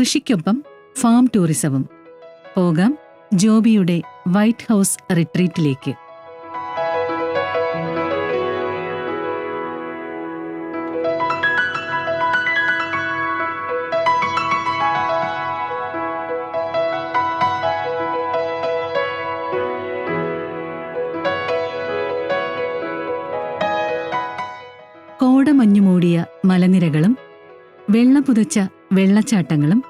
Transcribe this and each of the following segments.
കൃഷിക്കൊപ്പം farm ടൂറിസവും. പോകാം ജോബിയുടെ White house റിട്രീറ്റിലേക്ക്. കോടമഞ്ഞുമൂടിയ മലനിരകളും വെള്ളപുതച്ച വെള്ളച്ചാട്ടങ്ങളും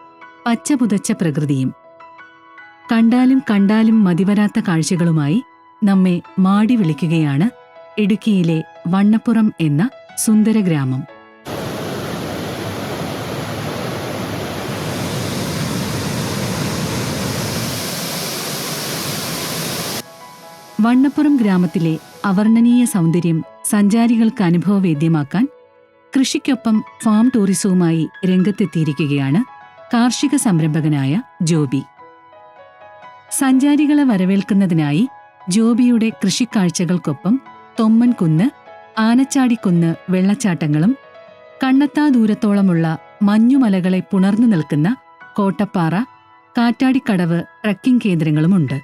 പച്ച പുതച്ച പ്രകൃതിയും. കണ്ടാലും കണ്ടാലും മതിവരാത്ത കാഴ്ചകളുമായി നമ്മെ മാടി വിളിക്കുകയാണ് ഇടുക്കിയിലെ വണ്ണപ്പുറം എന്ന സുന്ദര ഗ്രാമം. വണ്ണപ്പുറം ഗ്രാമത്തിലെ അവർണനീയ സൗന്ദര്യം സഞ്ചാരികൾക്ക് അനുഭവവേദ്യമാക്കാൻ കൃഷിക്കൊപ്പം ഫാം ടൂറിസവുമായി രംഗത്തെത്തിയിരിക്കുകയാണ് കാർഷിക സംരംഭകനായ ജോബി. സഞ്ചാരികളെ വരവേൽക്കുന്നതിനായി ജോബിയുടെ കൃഷിക്കാഴ്ചകൾക്കൊപ്പം തൊമ്മൻകുന്ന് ആനച്ചാടിക്കുന്ന് വെള്ളച്ചാട്ടങ്ങളും കണ്ണത്താ ദൂരത്തോളമുള്ള മഞ്ഞുമലകളെ പുണർന്നു നിൽക്കുന്ന കോട്ടപ്പാറ കാറ്റാടിക്കടവ് ട്രക്കിംഗ് കേന്ദ്രങ്ങളുമുണ്ട്.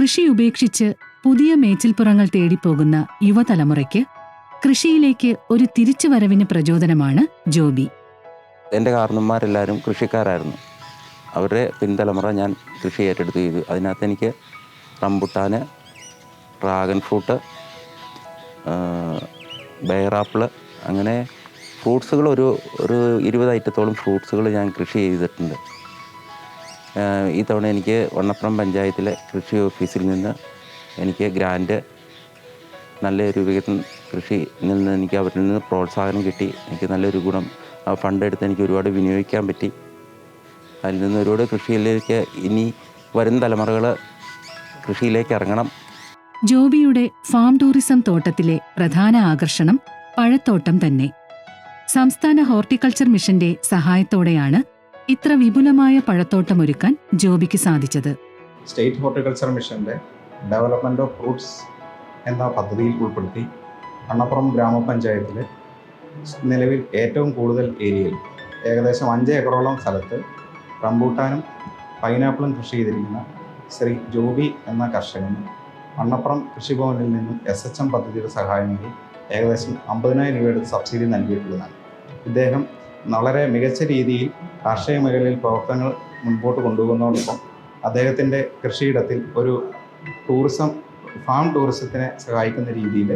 കൃഷി ഉപേക്ഷിച്ച് പുതിയ മേച്ചിൽപ്പുറങ്ങൾ തേടിപ്പോകുന്ന യുവതലമുറയ്ക്ക് കൃഷിയിലേക്ക് ഒരു തിരിച്ചുവരവിന് പ്രചോദനമാണ് ജോബി. എന്റെ കാരണന്മാരെല്ലാവരും കൃഷിക്കാരായിരുന്നു. അവരുടെ പിൻതലമുറ ഞാൻ കൃഷി ഏറ്റെടുത്ത് ചെയ്തു. അതിനകത്ത് എനിക്ക് റംബുട്ടാന് ഡ്രാഗൺ ഫ്രൂട്ട് ബെയറാപ്പിൾ അങ്ങനെ ഫ്രൂട്ട്സുകൾ ഒരു ഒരു ഇരുപത് ഐറ്റത്തോളം ഫ്രൂട്ട്സുകൾ ഞാൻ കൃഷി ചെയ്തിട്ടുണ്ട്. ഈ തവണ എനിക്ക് വണ്ണപ്പുറം പഞ്ചായത്തിലെ കൃഷി ഓഫീസിൽ നിന്ന് എനിക്ക് ഗ്രാൻഡ് നല്ലൊരു വികസന കൃഷി നിന്ന് എനിക്ക് അവരിൽ നിന്ന് പ്രോത്സാഹനം കിട്ടി. എനിക്ക് നല്ലൊരു ഗുണം ആ ഫണ്ട് എടുത്ത് എനിക്ക് ഒരുപാട് വിനിയോഗിക്കാൻ പറ്റി. അതിൽ നിന്ന് ഒരുപാട് കൃഷിയിലേക്ക് ഇനി വരും തലമുറകൾ കൃഷിയിലേക്ക് ഇറങ്ങണം. ജോബിയുടെ ഫാം ടൂറിസം തോട്ടത്തിലെ പ്രധാന ആകർഷണം പഴത്തോട്ടം തന്നെ. സംസ്ഥാന ഹോർട്ടിക്കൾച്ചർ മിഷന്റെ സഹായത്തോടെയാണ് ഇത്ര വിപുലമായ പഴത്തോട്ടം ഒരുക്കാൻ ജോബിക്ക് സാധിച്ചത്. സ്റ്റേറ്റ് ഹോർട്ടിക്കൾച്ചർ മിഷന്റെ ഡെവലപ്മെന്റ് ഓഫ് ഫ്രൂട്ട്സ് എന്ന പദ്ധതിയിൽ ഉൾപ്പെടുത്തി അണ്ണപ്പുറം ഗ്രാമപഞ്ചായത്തിൽ നിലവിൽ ഏറ്റവും കൂടുതൽ ഏരിയയിൽ ഏകദേശം അഞ്ച് ഏക്കറോളം സ്ഥലത്ത് റംബൂട്ടാനും പൈനാപ്പിളും കൃഷി ചെയ്തിരിക്കുന്ന ശ്രീ ജോബി എന്ന കർഷകന് മണ്ണപ്പുറം കൃഷിഭവനിൽ നിന്നും എസ് എച്ച് എം പദ്ധതിയുടെ സഹായമായി ഏകദേശം അമ്പതിനായിരം രൂപയുടെ സബ്സിഡി നൽകിയിട്ടുള്ളതാണ്. ഇദ്ദേഹം വളരെ മികച്ച രീതിയിൽ കാർഷിക മേഖലയിൽ പ്രവർത്തനങ്ങൾ മുൻപോട്ട് കൊണ്ടുപോകുന്നതോടൊപ്പം അദ്ദേഹത്തിന്റെ കൃഷിയിടത്തിൽ ഒരു ടൂറിസം ഫാം ടൂറിസത്തിനെ സഹായിക്കുന്ന രീതിയിൽ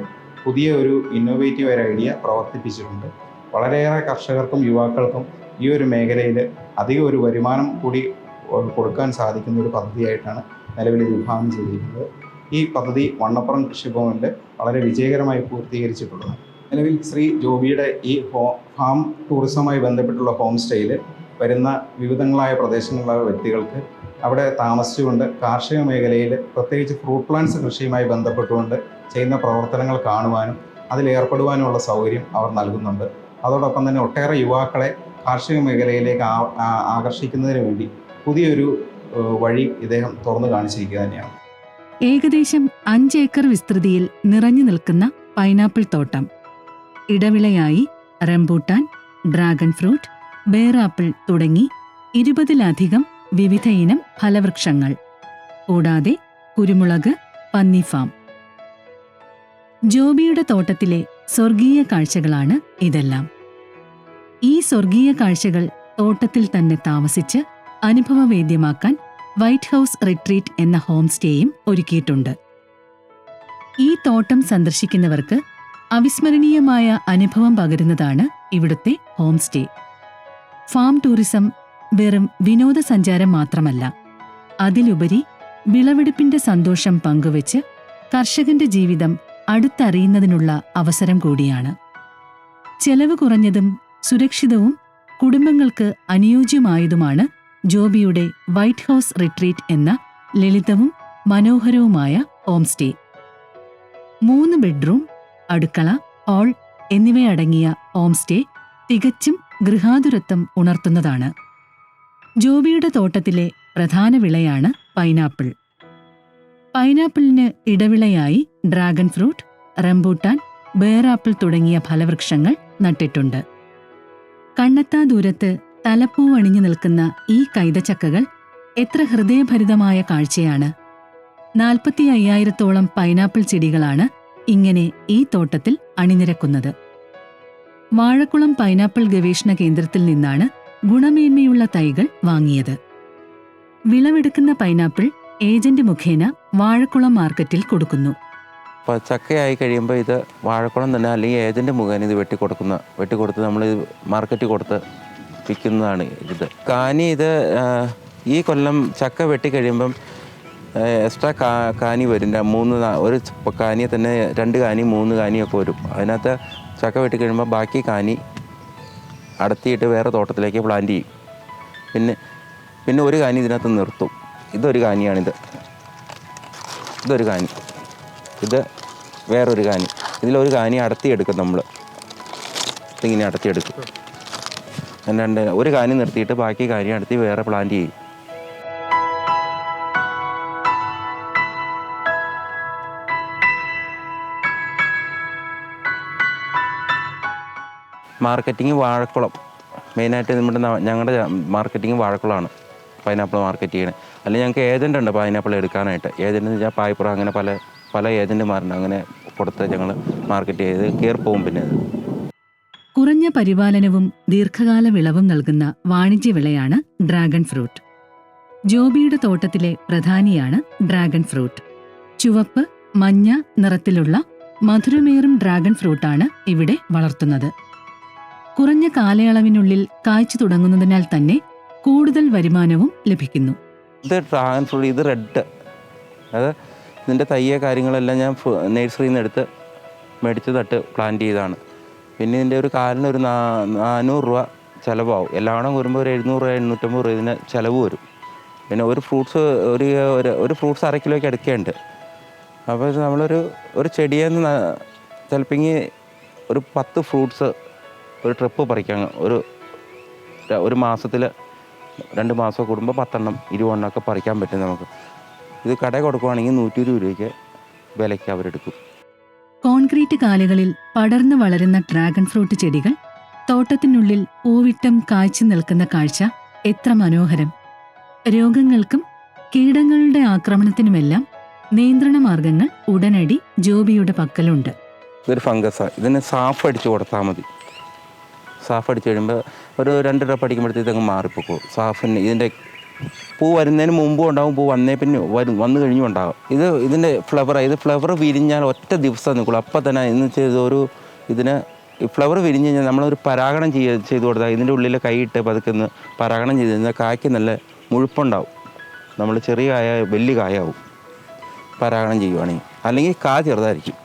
പുതിയ ഒരു ഇന്നോവേറ്റീവ് ഒരു ഐഡിയ പ്രവർത്തിപ്പിച്ചിട്ടുണ്ട്. വളരെയേറെ കർഷകർക്കും യുവാക്കൾക്കും ഈ ഒരു മേഖലയിൽ അധിക ഒരു വരുമാനം കൂടി കൊടുക്കാൻ സാധിക്കുന്ന ഒരു പദ്ധതിയായിട്ടാണ് നിലവിൽ വിഭാവനം ചെയ്തിരിക്കുന്നത്. ഈ പദ്ധതി വണ്ണപ്പുറം കൃഷിഭവനിൽ വളരെ വിജയകരമായി പൂർത്തീകരിച്ചിട്ടുള്ളത് നിലവിൽ ശ്രീ ജോബിയുടെ ഈ ഹോ ഫാം ടൂറിസവുമായി ബന്ധപ്പെട്ടുള്ള ഹോം സ്റ്റേയിൽ വരുന്ന വിവിധങ്ങളായ പ്രദേശങ്ങളിലുള്ള വ്യക്തികൾക്ക് അവിടെ താമസിച്ചുകൊണ്ട് കാർഷിക മേഖലയിൽ പ്രത്യേകിച്ച് ഫ്രൂട്ട് പ്ലാന്റ്സ് കൃഷിയുമായി ബന്ധപ്പെട്ടുകൊണ്ട് ചെയ്യുന്ന പ്രവർത്തനങ്ങൾ കാണുവാനും അതിൽ ഏർപ്പെടുവാനുമുള്ള സൗകര്യം അവർ നൽകുന്നുണ്ട്. അതോടൊപ്പം തന്നെ ഒട്ടേറെ യുവാക്കളെ കാർഷിക മേഖലയിലേക്ക് ആകർഷിക്കുന്നതിന് വേണ്ടി പുതിയൊരു വഴി ഇദ്ദേഹം തുറന്നു കാണിച്ചിരിക്കുക തന്നെയാണ്. ഏകദേശം അഞ്ച് ഏക്കർ വിസ്തൃതിയിൽ നിറഞ്ഞു നിൽക്കുന്ന പൈനാപ്പിൾ തോട്ടം. ഇടവിളയായി റംബൂട്ടാൻ ഡ്രാഗൺ ഫ്രൂട്ട് ബേറാപ്പിൾ തുടങ്ങി ഇരുപതിലധികം വിവിധ ഇനം ഫലവൃക്ഷങ്ങൾ. കൂടാതെ കുരുമുളക് പന്നിഫാം ജോബിയുടെ തോട്ടത്തിലെ സ്വർഗീയ കാഴ്ചകളാണ് ഇതെല്ലാം. ഈ സ്വർഗീയ കാഴ്ചകൾ തോട്ടത്തിൽ തന്നെ താമസിച്ച് അനുഭവവേദ്യമാക്കാൻ വൈറ്റ് ഹൗസ് റിട്രീറ്റ് എന്ന ഹോം സ്റ്റേയും ഒരുക്കിയിട്ടുണ്ട്. ഈ തോട്ടം സന്ദർശിക്കുന്നവർക്ക് അവിസ്മരണീയമായ അനുഭവം പകരുന്നതാണ് ഇവിടുത്തെ ഹോം സ്റ്റേ. ഫാം ടൂറിസം വെറും വിനോദസഞ്ചാരം മാത്രമല്ല അതിലുപരി വിളവെടുപ്പിന്റെ സന്തോഷം പങ്കുവച്ച് കർഷകന്റെ ജീവിതം അടുത്തറിയുന്നതിനുള്ള അവസരം കൂടിയാണ്. ചെലവ് കുറഞ്ഞതും സുരക്ഷിതവും കുടുംബങ്ങൾക്ക് അനുയോജ്യമായതുമാണ് ജോബിയുടെ വൈറ്റ് ഹൗസ് റിട്രീറ്റ് എന്ന ലളിതവും മനോഹരവുമായ ഹോം സ്റ്റേ. മൂന്ന് ബെഡ്റൂം അടുക്കള ഹാൾ എന്നിവയടങ്ങിയ ഹോം സ്റ്റേ തികച്ചും ഗൃഹാതുരത്വം ഉണർത്തുന്നതാണ്. ജോബിയുടെ തോട്ടത്തിലെ പ്രധാന വിളയാണ് പൈനാപ്പിൾ. പൈനാപ്പിളിന് ഇടവിളയായി ഡ്രാഗൺ ഫ്രൂട്ട് റംബൂട്ടാൻ ബേറാപ്പിൾ തുടങ്ങിയ ഫലവൃക്ഷങ്ങൾ നട്ടിട്ടുണ്ട്. കണ്ണത്താ ദൂരത്ത് തലപ്പൂവണിഞ്ഞു നിൽക്കുന്ന ഈ കൈതച്ചക്കകൾ എത്ര ഹൃദയഭരിതമായ കാഴ്ചയാണ്. നാൽപ്പത്തി അയ്യായിരത്തോളം പൈനാപ്പിൾ ചെടികളാണ് ഇങ്ങനെ ഈ തോട്ടത്തിൽ അണിനിരക്കുന്നത്. വാഴക്കുളം പൈനാപ്പിൾ ഗവേഷണ കേന്ദ്രത്തിൽ നിന്നാണ് ഗുണമേന്മയുള്ള തൈകൾ വാങ്ങിയത്. വിളവെടുക്കുന്ന പൈനാപ്പിൾ ഏജന്റ് മുഖേന വാഴക്കുളം മാർക്കറ്റിൽ കൊടുക്കുന്നു. അപ്പോൾ ചക്കയായി കഴിയുമ്പോൾ ഇത് വാഴക്കുളം തന്നെ അല്ലെങ്കിൽ ഏജന്റ് മുഖേന ഇത് വെട്ടിക്കൊടുക്കുന്ന വെട്ടിക്കൊടുത്ത് നമ്മൾ മാർക്കറ്റിൽ കൊടുത്ത് വിൽക്കുന്നതാണ് ഇത്. കാനി ഇത് ഈ കൊല്ലം ചക്ക വെട്ടി കഴിയുമ്പം എക്സ്ട്രാ കാ കാനി വരും. മൂന്ന് ഒരു കാനിയെ തന്നെ രണ്ട് കാനി മൂന്ന് കാനിയൊക്കെ വരും. അതിനകത്ത് ചക്ക വെട്ടി കഴിയുമ്പോൾ ബാക്കി കാനി അടത്തിയിട്ട് വേറെ തോട്ടത്തിലേക്ക് പ്ലാന്റ് ചെയ്യും. പിന്നെ പിന്നെ ഒരു കാനി ഇതിനകത്ത് നിർത്തും. ഇതൊരു കാനിയാണിത്. ഇതൊരു കാനി ഇത് വേറൊരു കാനി ഇതിലൊരു കാനി അടത്തിയെടുക്കും നമ്മൾ ഇതിങ്ങനെ അടത്തിയെടുക്കും. രണ്ട് ഒരു കാനി നിർത്തിയിട്ട് ബാക്കി കാനി അടത്തി വേറെ പ്ലാന്റ് ചെയ്യും. മാർക്കറ്റിംഗ് വാഴക്കുളം. മെയിനായിട്ട് നമ്മുടെ ഞങ്ങളുടെ മാർക്കറ്റിംഗ് വാഴക്കുളമാണ് പൈനാപ്പിൾ മാർക്കറ്റ് ചെയ്യണേ. അല്ലെങ്കിൽ ഞങ്ങൾക്ക് ഏജന്റ് ഉണ്ട് പൈനാപ്പിൾ എടുക്കാനായിട്ട്. ഏജന്റ് എന്ന് വെച്ചാൽ പായ്പുറ അങ്ങനെ പല പല ഏജന്റുമാരുണ്ട് അങ്ങനെ കൊടുത്ത് ഞങ്ങൾ മാർക്കറ്റ് ചെയ്ത് കയറി പോകും പിന്നെ കുറഞ്ഞ പരിപാലനവും ദീർഘകാല വിളവും നൽകുന്ന വാണിജ്യ വിളയാണ് ഡ്രാഗൺ ഫ്രൂട്ട് ജോബിയുടെ തോട്ടത്തിലെ പ്രധാനിയാണ് ഡ്രാഗൺ ഫ്രൂട്ട് ചുവപ്പ് മഞ്ഞ നിറത്തിലുള്ള മധുരമേറും ഡ്രാഗൺ ഫ്രൂട്ടാണ് ഇവിടെ വളർത്തുന്നത്. കുറഞ്ഞ കാലയളവിനുള്ളിൽ കായ്ച്ചു തുടങ്ങുന്നതിനാൽ തന്നെ കൂടുതൽ വരുമാനവും ലഭിക്കുന്നു. ഇത് ഇത് റെഡ് അത് ഇതിന്റെ തയ്യ കാര്യങ്ങളെല്ലാം ഞാൻ നേഴ്സറിയിൽ നിന്ന് എടുത്ത് മേടിച്ച് തട്ട് പ്ലാന്റ് ചെയ്തതാണ്. പിന്നെ ഇതിന്റെ ഒരു കാലിന് ഒരു നാനൂറ് രൂപ ചിലവാകും എല്ലാവരും വരുമ്പോൾ ഒരു എഴുന്നൂറ് രൂപ എണ്ണൂറ്റമ്പത് രൂപ ഇതിന് ചിലവ് വരും. പിന്നെ ഒരു ഫ്രൂട്ട്സ് ഒരു ഒരു- ഫ്രൂട്ട്സ് അര കിലോയ്ക്ക് എടുക്കേണ്ട. അപ്പോൾ നമ്മളൊരു ഒരു ചെടിയിൽ നിന്ന് ചിലപ്പോൾ ഒരു പത്ത് ഫ്രൂട്ട്സ് ഒരു ട്രിപ്പ് പറിക്കാൻ ഒരു ഒരു മാസത്തിൽ രണ്ട് മാസം കൂടുമ്പോൾ പത്തെണ്ണം ഇരുപതെണ്ണമൊക്കെ പറിക്കാൻ പറ്റും നമുക്ക്. ഇത് കട കൊടുക്കുവാണെങ്കിൽ നൂറ്റി ഇരുപത് രൂപയ്ക്ക് വിലയ്ക്ക് അവരെടുക്കും. കോൺക്രീറ്റ് കാലുകളിൽ പടർന്നു വളരുന്ന ഡ്രാഗൺ ഫ്രൂട്ട് ചെടികൾ തോട്ടത്തിനുള്ളിൽ പൂവിട്ടം കാഴ്ചു നിൽക്കുന്ന കാഴ്ച എത്ര മനോഹരം. രോഗങ്ങൾക്കും കീടങ്ങളുടെ ആക്രമണത്തിനുമെല്ലാം നിയന്ത്രണ മാർഗങ്ങൾ ഉടനടി ജോബിയുടെ പക്കലുണ്ട്. ഇതൊരു ഫംഗസാണ് ഇതിന് സാഫ് അടിച്ച് കൊടുത്താൽ മതി. സാഫ് അടിച്ച് കഴിയുമ്പോൾ ഒരു രണ്ട് ഡ്രപ്പ് അടിക്കുമ്പോഴത്തേക്ക് മാറിപ്പോക്കും. സാഫിന് ഇതിന്റെ പൂ വരുന്നതിന് മുമ്പും ഉണ്ടാവും പൂ വന്നേ പിന്നെ വരും വന്നു കഴിഞ്ഞും ഉണ്ടാകും ഇത് ഇതിന്റെ ഫ്ലവർ ഇത് ഫ്ലവർ വിരിഞ്ഞാൽ ഒറ്റ ദിവസം നിൽക്കുള്ളൂ. അപ്പം തന്നെ എന്ന് വെച്ചാൽ ഒരു ഇതിന് ഈ ഫ്ലവർ വിരിഞ്ഞ് കഴിഞ്ഞാൽ നമ്മളൊരു പരാഗണം ചെയ്യ ചെയ്ത് കൊടുത്താൽ ഇതിന്റെ ഉള്ളിൽ കൈയിട്ട് പതുക്കുന്ന പരാഗണം ചെയ്ത് കഴിഞ്ഞാൽ കായ്ക്ക് നല്ല മുഴുപ്പുണ്ടാവും. നമ്മൾ ചെറിയ കായ വലിയ കായാവും. പരാഗണം ചെയ്യുവാണെങ്കിൽ. അല്ലെങ്കിൽ കാ ചെറുതായിരിക്കും.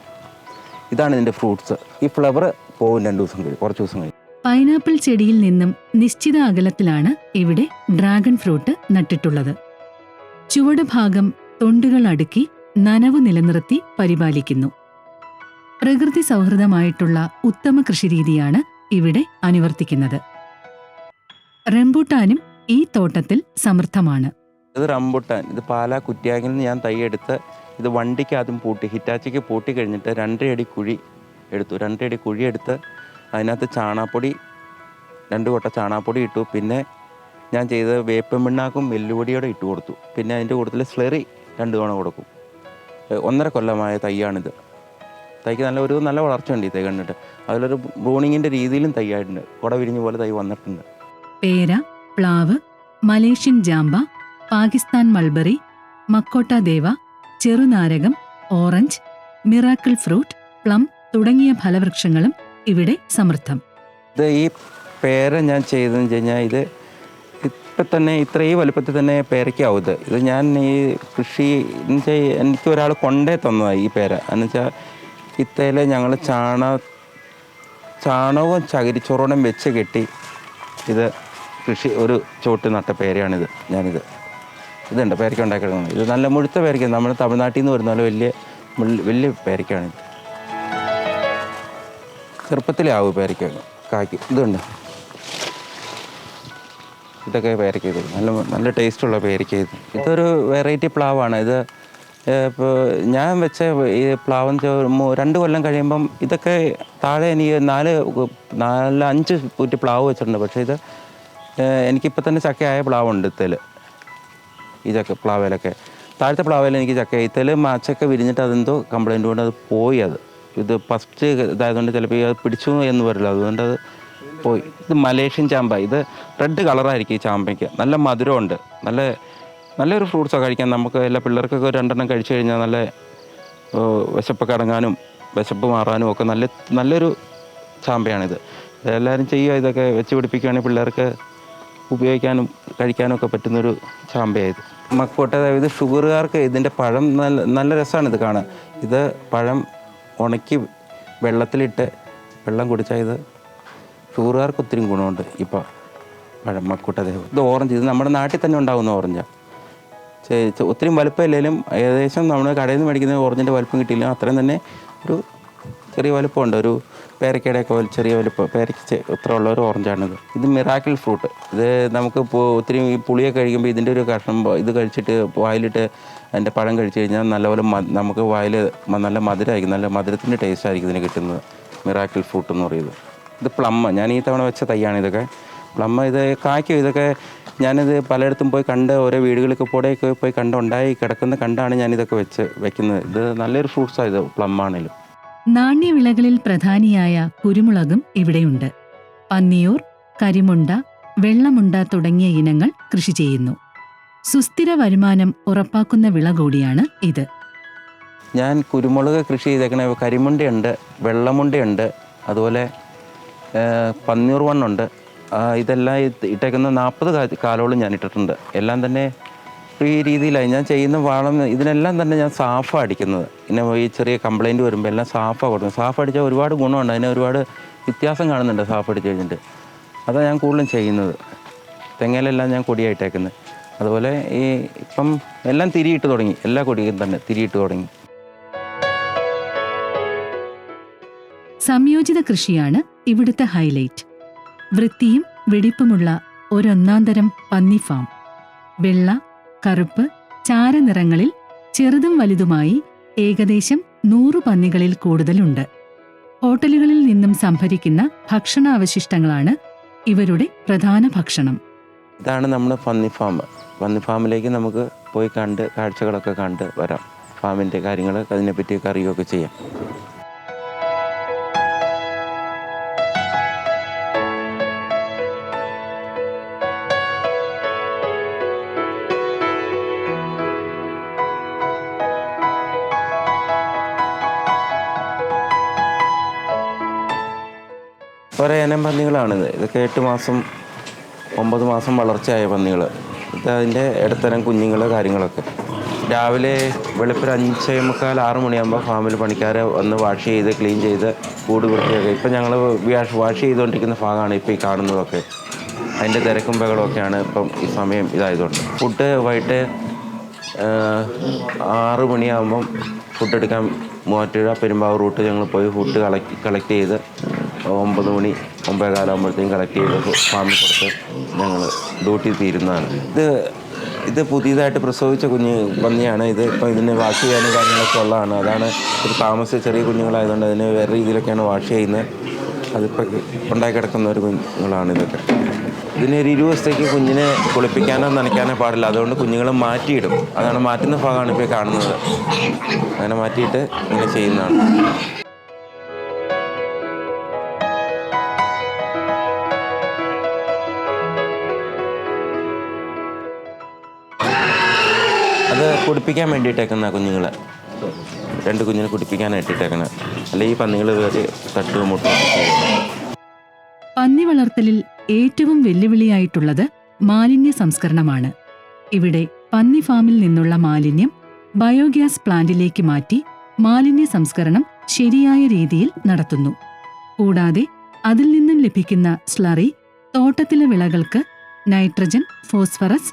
ഇതാണ് ഇതിന്റെ ഫ്രൂട്ട്സ് ഈ ഫ്ലവർ പോകും രണ്ട് ദിവസം കഴിഞ്ഞ് കുറച്ച് ദിവസം കഴിയും പൈനാപ്പിൾ ചെടിയിൽ നിന്നും നിശ്ചിത അകലത്തിലാണ് ഇവിടെ ഡ്രാഗൺ ഫ്രൂട്ട് നട്ടിട്ടുള്ളത്. ചുവട് ഭാഗം തൊണ്ടുകൾ അടുക്കി നനവ് നിലനിർത്തി പരിപാലിക്കുന്നു. പ്രകൃതി സൗഹൃദമായിട്ടുള്ള ഉത്തമ കൃഷിരീതിയാണ് ഇവിടെ അനുവർത്തിക്കുന്നത്. റംബൂട്ടാനും ഈ തോട്ടത്തിൽ സമൃദ്ധമാണ്. ഇത് റംബൂട്ടാൻ ഇത് പാലാ കുറ്റിയാങ്കിൽ നിന്ന് ഞാൻ തൈ ഇത് വണ്ടിക്ക് ആദ്യം പൂട്ടി ഹിറ്റാച്ചിക്ക് പൂട്ടി കഴിഞ്ഞിട്ട് രണ്ടരയടി കുഴി എടുത്തു. രണ്ടരയടി കുഴി എടുത്ത് അതിനകത്ത് ചാണാപ്പൊടി രണ്ട് കൊട്ട ചാണാപ്പൊടി ഇട്ടു. പിന്നെ ഞാൻ ചെയ്തത് വേപ്പൻ പിണ്ണാക്കും വെല്ലുപൊടിയോടെ ഇട്ട് കൊടുത്തു. പിന്നെ അതിന്റെ കൂട്ടത്തിൽ സ്ലെറി രണ്ട് തവണ കൊടുക്കും. ഒന്നര കൊല്ലമായ തൈയാണിത്. തൈക്ക് നല്ല ഒരു നല്ല വളർച്ചയുണ്ട് ഈ തൈ കണ്ടിട്ട്. അതിലൊരു ബ്രൂണിങ്ങിന്റെ രീതിയിലും തൈയായിട്ടുണ്ട്. കുട വിരിഞ്ഞ പോലെ തൈ വന്നിട്ടുണ്ട്. പേര പ്ലാവ് മലേഷ്യൻ ജാമ്പ പാകിസ്ഥാൻ മൾബറി മക്കോട്ട ദേവ ചെറുനാരകം ഓറഞ്ച് മിറാക്കിൾ ഫ്രൂട്ട് പ്ലം തുടങ്ങിയ ഫലവൃക്ഷങ്ങളും ഇവിടെ സമൃദ്ധം. ഇത് ഈ പേര ഞാൻ ചെയ്തതെന്ന് വെച്ച് കഴിഞ്ഞാൽ ഇത് ഇപ്പം തന്നെ ഇത്രയും വലുപ്പത്തിൽ തന്നെ പേരയ്ക്കാവും ഇത്. ഇത് ഞാൻ ഈ കൃഷി എന്നുവെച്ചാൽ എനിക്ക് ഒരാൾ കൊണ്ടേ തന്നതാണ് ഈ പേര. എന്ന് വെച്ചാൽ ഇത്തയിൽ ഞങ്ങൾ ചാണ ചാണകവും ചകിരിച്ചോറോടും വെച്ച് കെട്ടി ഇത് കൃഷി ഒരു ചോട്ട് നട്ട പേരയാണിത് ഞാനിത്. ഇതുണ്ട് പേരയ്ക്ക ഉണ്ടാക്കിയെടുക്കുന്നത്. ഇത് നല്ല മുഴുത്ത പേരയ്ക്ക. നമ്മൾ തമിഴ്നാട്ടിൽ നിന്ന് വരുന്ന പോലെ വലിയ വലിയ പേരയ്ക്കാണിത് ചെറുപ്പത്തിലേ ആവും കായ്ക്ക്. ഇതുണ്ട് ഇതൊക്കെ പേരയ്ക്ക ഇത് നല്ല നല്ല ടേസ്റ്റുള്ള പേരയ്ക്ക ഇത് ഇതൊരു വെറൈറ്റി പ്ലാവാണ്. ഇത് ഇപ്പോൾ ഞാൻ വെച്ച ഈ പ്ലാവ് രണ്ട് കൊല്ലം കഴിയുമ്പം ഇതൊക്കെ താഴെ എനിക്ക് നാല് നാല് അഞ്ച് കുറ്റി പ്ലാവ് വെച്ചിട്ടുണ്ട്. പക്ഷേ ഇത് എനിക്കിപ്പോൾ തന്നെ ചക്കയായ പ്ലാവുണ്ട് ഇത്തേൽ ഈ ചക്ക പ്ലാവേലൊക്കെ. താഴത്തെ പ്ലാവേല എനിക്ക് ചക്ക മാച്ചക്ക വിരിഞ്ഞിട്ട് അതെന്തോ കംപ്ലൈന്റ് കൊണ്ട് അത് പോയി അത്. ഇത് ഫസ്റ്റ് ഇതായതുകൊണ്ട് ചിലപ്പോൾ അത് പിടിച്ചു എന്ന് വരില്ല. അതുകൊണ്ട് അത് പോയി. ഇത് മലേഷ്യൻ ചാമ്പ. ഇത് റെഡ് കളറായിരിക്കും ഈ ചാമ്പയ്ക്ക്. നല്ല മധുരമുണ്ട്. നല്ല നല്ലൊരു ഫ്രൂട്ട്സൊക്കെ കഴിക്കാൻ നമുക്ക് എല്ലാ പിള്ളേർക്കൊക്കെ രണ്ടെണ്ണം കഴിച്ചു കഴിഞ്ഞാൽ നല്ല വിശപ്പ് കടങ്ങാനും വിശപ്പ് മാറാനും ഒക്കെ നല്ല നല്ലൊരു ചാമ്പയാണിത്. എല്ലാവരും ചെയ്യുക. ഇതൊക്കെ വെച്ച് പിടിപ്പിക്കുകയാണെങ്കിൽ പിള്ളേർക്ക് ഉപയോഗിക്കാനും കഴിക്കാനും ഒക്കെ പറ്റുന്നൊരു ചാമ്പയായത്. മക്കോട്ട ഇത് ഷുഗറുകാർക്ക് ഇതിന്റെ പഴം നല്ല നല്ല രസമാണ് ഇത് കാണാൻ. ഇത് പഴം ഉണക്കി വെള്ളത്തിലിട്ട് വെള്ളം കുടിച്ചാൽ ഇത് ഷുഗറുകാർക്ക് ഒത്തിരി ഗുണമുണ്ട് ഇപ്പോൾ പഴമക്കൂട്ടദേവ് മക്കൂട്ട ഇത് ഓറഞ്ച് ഇത് നമ്മുടെ നാട്ടിൽ തന്നെ ഉണ്ടാകുന്ന ഓറഞ്ചാണ് ഒത്തിരി വലുപ്പമില്ലെങ്കിലും ഏകദേശം നമ്മൾ കടയിൽ നിന്ന് മേടിക്കുന്ന ഓറഞ്ചിന്റെ വലുപ്പം കിട്ടിയില്ല. അത്രയും തന്നെ ഒരു ചെറിയ വലുപ്പമുണ്ട്. ഒരു പേരക്കയുടെയൊക്കെ ഒരു ചെറിയ വലിപ്പം പേരയ്ക്ക് ചെ- ഇത്ര ഉള്ള ഒരു ഓറഞ്ചാണിത്. ഇത് മിറാക്കിൾ ഫ്രൂട്ട്. ഇത് നമുക്ക് ഇപ്പോൾ ഒത്തിരി ഈ പുളിയൊക്കെ കഴിക്കുമ്പോൾ ഇതിന്റെ ഒരു കഷ്ണം ഇത് കഴിച്ചിട്ട് വായിലിട്ട് അതിന്റെ പഴം കഴിച്ചു കഴിഞ്ഞാൽ നല്ലപോലെ നമുക്ക് വായിൽ നല്ല മധുരമായിരിക്കും നല്ല മധുരത്തിന്റെ ടേസ്റ്റ് ആയിരിക്കും ഇതിന് കിട്ടുന്നത്. മിറാക്കിൾ ഫ്രൂട്ട് എന്ന് പറയുന്നത്. ഇത് പ്ലമ്മ. ഞാൻ ഈ തവണ വെച്ച തൈയാണ് ഇതൊക്കെ. പ്ലമ്മ ഇത് കായ്ക്കും. ഇതൊക്കെ ഞാനിത് പലയിടത്തും പോയി കണ്ട് ഓരോ വീടുകളിലൊക്കെ കൂടെയൊക്കെ പോയി കണ്ടുണ്ടായി കിടക്കുന്ന കണ്ടാണ് ഞാനിതൊക്കെ വെച്ച് വെക്കുന്നത്. ഇത് നല്ലൊരു ഫ്രൂട്ട്സാണ് ഇത് പ്ലമ്മാണേലും നാണ്യവിളകളിൽ പ്രധാനിയായ കുരുമുളകും ഇവിടെയുണ്ട്. പന്നിയൂർ കരിമുണ്ട വെള്ളമുണ്ട തുടങ്ങിയ ഇനങ്ങൾ കൃഷി ചെയ്യുന്നു. സുസ്ഥിര വരുമാനം ഉറപ്പാക്കുന്ന വിള കൂടിയാണ് ഇത്. ഞാൻ കുരുമുളക് കൃഷി ചെയ്തേക്കണ കരിമുണ്ടയുണ്ട് വെള്ളമുണ്ടയുണ്ട് അതുപോലെ പന്നിയൂർ വണ്ണുണ്ട്. ഇതെല്ലാം ഇട്ടേക്കുന്ന നാൽപ്പത് കാലോളം ഞാൻ ഇട്ടിട്ടുണ്ട്. എല്ലാം തന്നെ ഈ രീതിയിലാണ് ഞാൻ ചെയ്യുന്ന വളം ഇതിനെല്ലാം തന്നെ ഞാൻ സാഫ അടിക്കുന്നത്. പിന്നെ ഈ ചെറിയ കംപ്ലൈന്റ് വരുമ്പോൾ എല്ലാം സാഫ കൊടുക്കും സാഫ അടിച്ചാൽ ഒരുപാട് ഗുണമുണ്ട്. അതിന് ഒരുപാട് വ്യത്യാസം കാണുന്നുണ്ട് സാഫ് അടിച്ച് കഴിഞ്ഞിട്ട്. അതാണ് ഞാൻ കൂടുതലും ചെയ്യുന്നത്. തെങ്ങയിലെല്ലാം ഞാൻ കൊടിയായിട്ടേക്കുന്നത് അതുപോലെ ഈ ഇപ്പം എല്ലാം തിരിയിട്ട് തുടങ്ങി. എല്ലാ കൊടിയും തന്നെ തിരിയിട്ട് തുടങ്ങി. സംയോജിത കൃഷിയാണ് ഇവിടുത്തെ ഹൈലൈറ്റ് വൃത്തിയും വെടിപ്പുമുള്ള ഒരൊന്നാന്തരം പന്നി ഫാം വെള്ള കറുപ്പ് ചാരനിറങ്ങളിൽ ചെറുതും വലുതുമായി ഏകദേശം നൂറു പന്നികളിൽ കൂടുതലുണ്ട്. ഹോട്ടലുകളിൽ നിന്നും സംഭരിക്കുന്ന ഭക്ഷണാവശിഷ്ടങ്ങളാണ് ഇവരുടെ പ്രധാന ഭക്ഷണം. ഇതാണ് നമ്മുടെ പന്നി ഫാം. പന്നി ഫാമിലേക്ക് നമുക്ക് പോയി കണ്ട് കാഴ്ചകളൊക്കെ കണ്ട് വരാം. ഫാമിന്റെ കാര്യങ്ങൾ അതിനെപ്പറ്റിയൊക്കെ അറിയുകയൊക്കെ ചെയ്യാം. ഒരേ ഇനം പന്നികളാണിത് ഇതൊക്കെ എട്ട് മാസം ഒമ്പത് മാസം വളർച്ചയായ പന്നികൾ ഇത് അതിന്റെ ഇടത്തരം കുഞ്ഞുങ്ങൾ കാര്യങ്ങളൊക്കെ. രാവിലെ വെളുപ്പിന് അഞ്ചേ മുക്കാൽ ആറ് മണിയാകുമ്പോൾ ഫാമിൽ പണിക്കാരെ വന്ന് വാഷ് ചെയ്ത് ക്ലീൻ ചെയ്ത് കൂട് വൃത്തിയൊക്കെ. ഇപ്പം ഞങ്ങൾ വാഷ് ചെയ്തുകൊണ്ടിരിക്കുന്ന ഭാഗമാണ് ഇപ്പോൾ ഈ കാണുന്നതൊക്കെ. അതിന്റെ തിരക്കും ബഹളമൊക്കെയാണ് ഇപ്പം ഈ സമയം ഇതായതുകൊണ്ട്. ഫുഡ് വൈകിട്ട് ആറ് മണിയാകുമ്പം ഫുഡ് എടുക്കാൻ മൂവാറ്റുപുഴ പെരുമ്പാവൂർ റൂട്ട് ഞങ്ങൾ പോയി ഫുഡ് കളക്ട് കളക്ട് ചെയ്ത് ഒമ്പത് മണി ഒമ്പത് കാലമാകുമ്പോഴത്തേക്കും കളക്ട് ചെയ്ത് ഫാമിൽ കൊടുത്ത് ഞങ്ങൾ ഡ്യൂട്ടി തീരുന്നതാണ്. ഇത് ഇത് പുതിയതായിട്ട് പ്രസവിച്ച കുഞ്ഞ് പന്നിയാണ്. ഇത് ഇപ്പം ഇതിനെ വാഷ് ചെയ്യാനും കാര്യങ്ങളൊക്കെ ഉള്ളതാണ്. അതാണ് ഒരു താമസിച്ച ചെറിയ കുഞ്ഞുങ്ങളായതുകൊണ്ട് അതിന് വേറെ രീതിയിലൊക്കെയാണ് വാഷ് ചെയ്യുന്നത്. അതിപ്പോൾ ഉണ്ടായി കിടക്കുന്ന ഒരു കുഞ്ഞുങ്ങളാണ് ഇതൊക്കെ. ഇതിന് ഒരു ഇരുപത് ദിവസത്തേക്ക് കുഞ്ഞിനെ കുളിപ്പിക്കാനോ നനയ്ക്കാനോ പാടില്ല. അതുകൊണ്ട് കുഞ്ഞുങ്ങളെ മാറ്റിയിടും. അതാണ് മാറ്റുന്ന ഭാഗമാണ് ഇപ്പോൾ കാണുന്നത്. അങ്ങനെ മാറ്റിയിട്ട് ഇങ്ങനെ ചെയ്യുന്നതാണ്. കുടിപ്പിക്കാൻ വേണ്ടിയിട്ടേക്കുന്ന കുഞ്ഞുങ്ങളെ. രണ്ട് കുഞ്ഞിനെ കുടിപ്പിക്കാനായിട്ട് അല്ലെ ഈ പന്നികൾ കയറി തട്ടും മുട്ടും പന്നി വളർത്തലിൽ ഏറ്റവും വെല്ലുവിളിയായിട്ടുള്ളത് മാലിന്യ സംസ്കരണമാണ്. ഇവിടെ പന്നി ഫാമിൽ നിന്നുള്ള മാലിന്യം ബയോഗ്യാസ് പ്ലാന്റിലേക്ക് മാറ്റി മാലിന്യ സംസ്കരണം ശരിയായ രീതിയിൽ നടത്തുന്നു. കൂടാതെ അതിൽ നിന്നും ലഭിക്കുന്ന സ്ലറി തോട്ടത്തിലെ വിളകൾക്ക് നൈട്രജൻ ഫോസ്ഫറസ്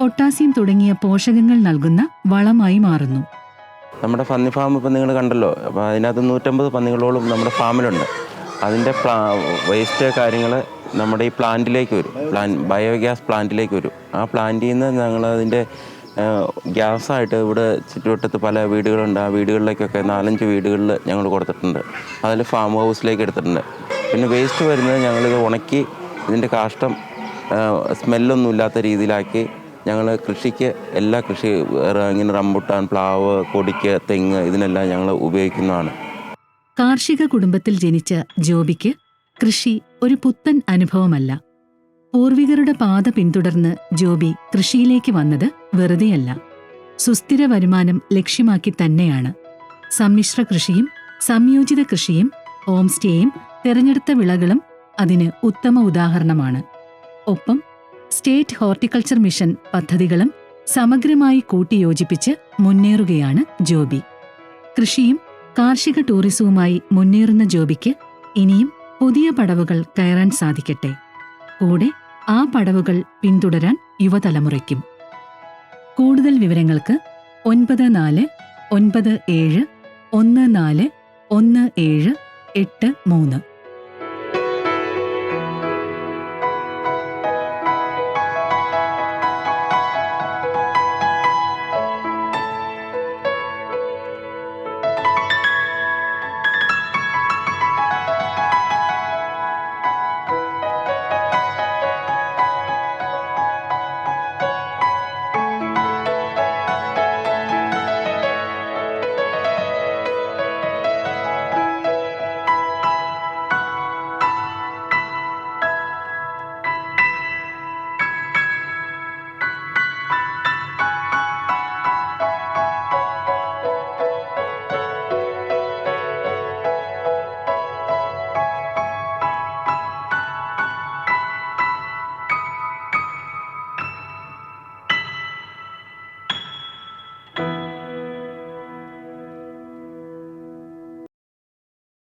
പൊട്ടാസ്യം തുടങ്ങിയ പോഷകങ്ങൾ നൽകുന്ന വളമായി മാറുന്നു. നമ്മുടെ പന്നി ഫാം ഇപ്പം നിങ്ങൾ കണ്ടല്ലോ. അപ്പോൾ അതിനകത്ത് നൂറ്റമ്പത് പന്നികളോളം നമ്മുടെ ഫാമിലുണ്ട്. അതിന്റെ പ്ലാ വേസ്റ്റ് കാര്യങ്ങൾ നമ്മുടെ ഈ പ്ലാന്റിലേക്ക് വരും. പ്ലാൻ ബയോഗ്യാസ് പ്ലാന്റിലേക്ക് വരും. ആ പ്ലാന്റിൽ നിന്ന് ഞങ്ങൾ അതിന്റെ ഗ്യാസായിട്ട് ഇവിടെ ചുറ്റുവട്ടത്ത് പല വീടുകളുണ്ട്. ആ വീടുകളിലേക്കൊക്കെ നാലഞ്ച് വീടുകളിൽ ഞങ്ങൾ കൊടുത്തിട്ടുണ്ട്. അതിൽ ഫാം ഹൗസിലേക്ക് എടുത്തിട്ടുണ്ട്. പിന്നെ വേസ്റ്റ് വരുന്നത് ഞങ്ങളിത് ഉണക്കി ഇതിന്റെ കാഷ്ടം സ്മെല്ലൊന്നും ഇല്ലാത്ത രീതിയിലാക്കി ഞങ്ങൾ കൃഷിക്ക് എല്ലാ കൃഷി ഇങ്ങനെ റംബുട്ടാൻ പ്ലാവ് കൊടിക്ക് തെങ്ങ് ഇതിനെല്ലാം ഞങ്ങൾ ഉപയോഗിക്കുന്നതാണ്. കാർഷിക കുടുംബത്തിൽ ജനിച്ച ജോബിക്ക് കൃഷി ഒരു പുത്തൻ അനുഭവമല്ല. പൂർവികരുടെ പാത പിന്തുടർന്ന് ജോബി കൃഷിയിലേക്ക് വന്നത് വെറുതെയല്ല. സുസ്ഥിര വരുമാനം ലക്ഷ്യമാക്കി തന്നെയാണ്. സമ്മിശ്ര കൃഷിയും സംയോജിത കൃഷിയും ഹോം സ്റ്റേയും തിരഞ്ഞെടുത്ത വിളകളും അതിന് ഉത്തമ ഉദാഹരണമാണ്. ഒപ്പം സ്റ്റേറ്റ് ഹോർട്ടിക്കൾച്ചർ മിഷൻ പദ്ധതികളും സമഗ്രമായി കൂട്ടിയോജിപ്പിച്ച് മുന്നേറുകയാണ് ജോബി. കൃഷിയും കാർഷിക ടൂറിസവുമായി മുന്നേറുന്ന ജോബിക്ക് ഇനിയും പുതിയ പടവുകൾ കയറാൻ സാധിക്കട്ടെ. കൂടെ ആ പടവുകൾ പിന്തുടരാൻ യുവതലമുറയ്ക്കും. കൂടുതൽ വിവരങ്ങൾക്ക് ഒൻപത് നാല് ഒൻപത് ഏഴ് ഒന്ന് നാല് ഒന്ന് ഏഴ് എട്ട് മൂന്ന്.